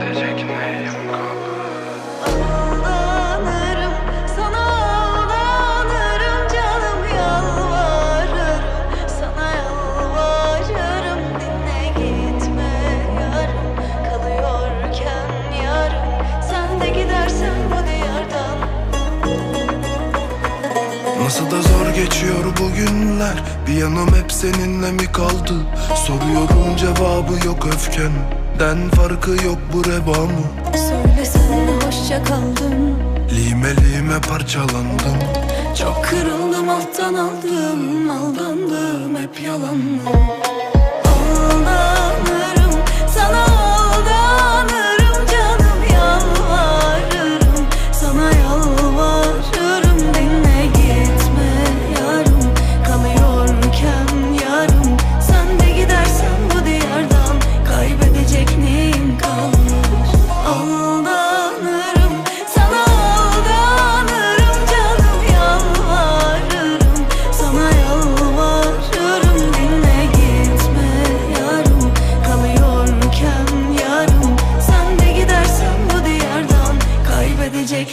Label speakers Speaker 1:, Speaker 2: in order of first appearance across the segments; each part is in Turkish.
Speaker 1: Gidecek
Speaker 2: sana ağlanırım Canım yalvarırım. Sana yalvarırım Dinle gitme yarım. Kalıyorken yarım Sen de gidersen bu diyardan.
Speaker 1: Nasıl da zor geçiyor bugünler Bir yanım hep seninle mi kaldı? Soruyorum cevabı yok öfken öfkenden Farkı yok bu reba mı?
Speaker 2: Söylesen de hoşça kaldım
Speaker 1: Lime lime parçalandım.
Speaker 2: Çok kırıldım alttan aldım Aldandım hep yalanla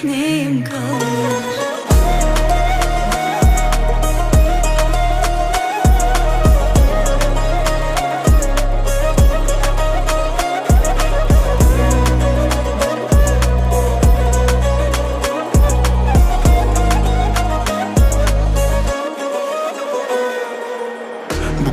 Speaker 2: Kaybedecek neyim kalır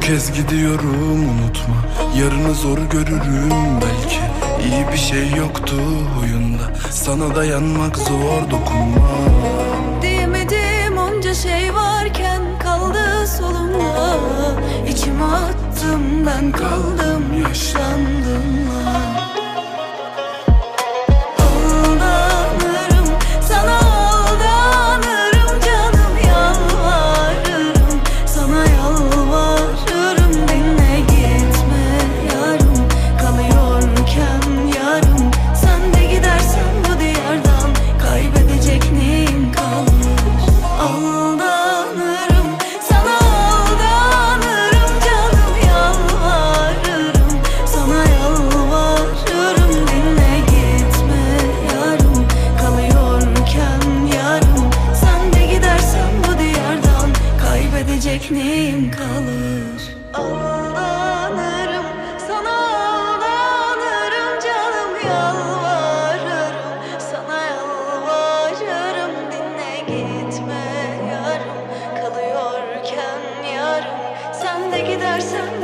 Speaker 1: kez gidiyorum unutma. Yarını zor görürüm belki İyi bir şey yoktu huyunda Sana dayanmak zor dokunma.
Speaker 2: Diyemedim onca şey varken kaldı solumda. İçime attım ben kaldım yaşlandım. Aldanırım Kaybedecek neyim kalır. Aldanırım sana aldanırım canım yalvarırım. Sana yalvarırım dinle gitme yarım. Kalıyorken yarım. Sen de gidersen